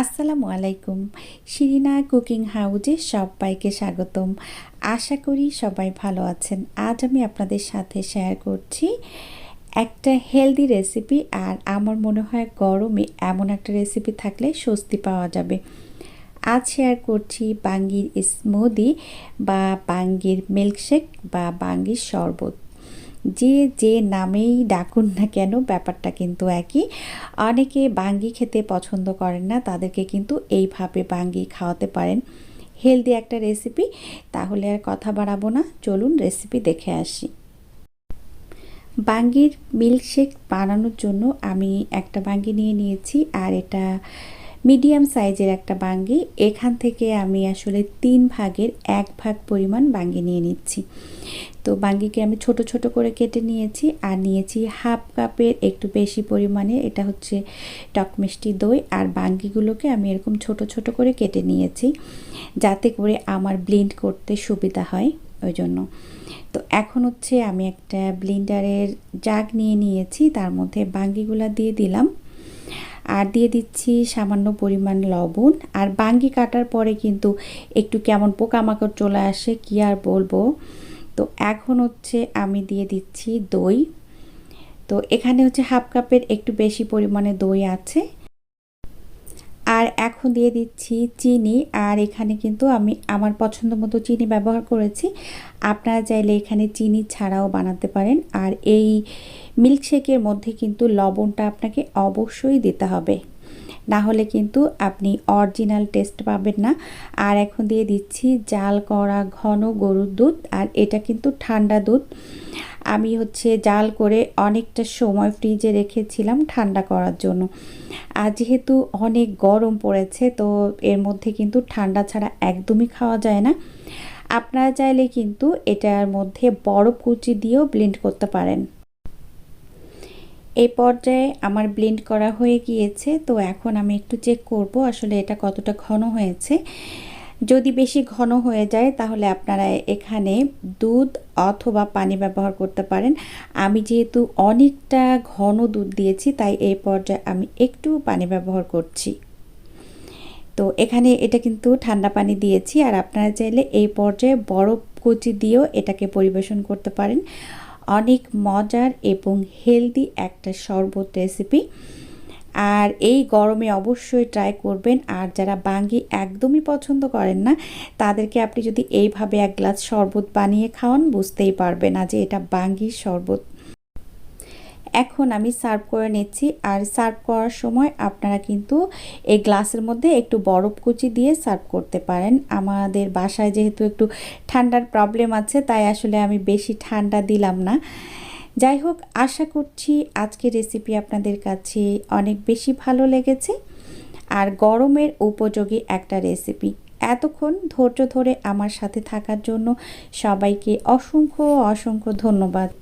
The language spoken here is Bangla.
আসসালামু আলাইকুম। শিরিনা কুকিং হাউজে সবাইকে স্বাগতম। আশা করি সবাই ভালো আছেন। আজ আমি আপনাদের সাথে শেয়ার করছি একটা হেলদি রেসিপি আর আমার মনে হয় গরমে এমন একটা রেসিপি থাকলে স্বস্তি পাওয়া যাবে। আজ শেয়ার করছি বাঙ্গির স্মুদি বা বাঙ্গির মিল্কশেক বা বাঙ্গির শরবত। যে যে নামেই ডাকুন না কেন, ব্যাপারটা কিন্তু একই। অনেকে বাঙ্গি খেতে পছন্দ করেন না, তাদেরকে কিন্তু এইভাবে বাঙ্গি খাওয়াতে পারেন। হেলদি একটা রেসিপি, তাহলে আর কথা বাড়াবো না। চলুন রেসিপি দেখে আসি। বাঙ্গির মিল্কশেক বানানোর জন্য আমি একটা বাঙ্গি নিয়ে নিয়েছি, আর এটা মিডিয়াম সাইজের একটা বাঙ্গি। এখান থেকে আমি আসলে তিন ভাগের এক ভাগ পরিমাণ বাঙ্গি নিয়ে নিচ্ছি। তো বাঙ্গিকে আমি ছোট ছোট করে কেটে নিয়েছি আর নিয়েছি হাফ কাপের একটু বেশি পরিমাণে। এটা হচ্ছে টক মিষ্টি দই আর বাঙ্গিগুলোকে আমি এরকম ছোট ছোট করে কেটে নিয়েছি যাতে করে আমার ব্লেন্ড করতে সুবিধা হয় ওই জন্য। তো এখন হচ্ছে আমি একটা ব্লিন্ডারের জাগ নিয়ে নিয়েছি। তার মধ্যে বাঙ্গিগুলো দিয়ে দিলাম। আর দিয়ে দিচ্ছি সামান্য পরিমাণ লবণ। আর বাঙ্গি কাটার পরে কিন্তু একটু কেমন পোকামাকড় চলে আসে, কি আর বলব? তো এখন হচ্ছে আমি দিয়ে দিচ্ছি দই। তো এখানে হচ্ছে হাফ কাপের একটু বেশি পরিমাণে দই আছে। আর এখন দিয়ে দিচ্ছি চিনি, আর এখানে কিন্তু আমি আমার পছন্দ মতো চিনি ব্যবহার করেছি। আপনারা চাইলে এখানে চিনি ছাড়াও বানাতে পারেন, আর এই মিল্কশেকের মধ্যে কিন্তু লবণটা আপনাকে অবশ্যই দিতে হবে। না হলে কিন্তু আপনি অরিজিনাল টেস্ট পাবেন না। আর এখন দিয়ে দিচ্ছি জাল করা ঘন গরুর দুধ, আর এটা কিন্তু ঠান্ডা দুধ। আমি হচ্ছে জাল করে অনেকটা সময় ফ্রিজে রেখেছিলাম ঠান্ডা করার জন্য। আর যেহেতু অনেক গরম পড়েছে, তো এর মধ্যে কিন্তু ঠান্ডা ছাড়া একদমই খাওয়া যায় না। আপনারা চাইলে কিন্তু এটার মধ্যে বরফ কুচি দিয়েও ব্লেন্ড করতে পারেন। এই পর্যায়ে আমার ব্লেন্ড করা হয়ে গিয়েছে, তো এখন আমি একটু চেক করব আসলে এটা কতটা ঘন হয়েছে। যদি বেশি ঘন হয়ে যায়, তাহলে আপনারা এখানে দুধ অথবা পানি ব্যবহার করতে পারেন। আমি যেহেতু অনেকটা ঘন দুধ দিয়েছি, তাই এই পর্যায়ে আমি একটু পানি ব্যবহার করছি। তো এখানে এটা কিন্তু ঠান্ডা পানি দিয়েছি, আর আপনারা চাইলে এই পর্যায়ে বরফ কুচি দিয়েও এটাকে পরিবেশন করতে পারেন। অনেক মজার এবং হেলদি একটা শরবত রেসিপি আর এই গরমে অবশ্যই ট্রাই করবেন। আর যারা বাঙ্গি একদমই পছন্দ করেন না, তাদেরকে আপনি যদি এইভাবে এক গ্লাস শরবত বানিয়ে খাওয়ান, বুঝতেই পারবেন না যে এটা বাঙ্গির শরবত এখন আমি সার্ভ করে নিচ্ছি আর সার্ভ করার সময় আপনারা কিন্তু এই গ্লাসের মধ্যে একটু বরফ কুচি দিয়ে সার্ভ করতে পারেন। আমাদের বাসায় যেহেতু একটু ঠান্ডার প্রবলেম আছে, তাই আসলে আমি বেশি ঠান্ডা দিলাম না। যাই হোক, আশা করছি আজকে রেসিপি আপনাদের কাছে অনেক বেশি ভালো লেগেছে। আর গরমের উপযোগী একটা রেসিপি এতক্ষণ ধৈর্য ধরে আমার সাথে থাকার জন্য সবাইকে অসংখ্য অসংখ্য ধন্যবাদ।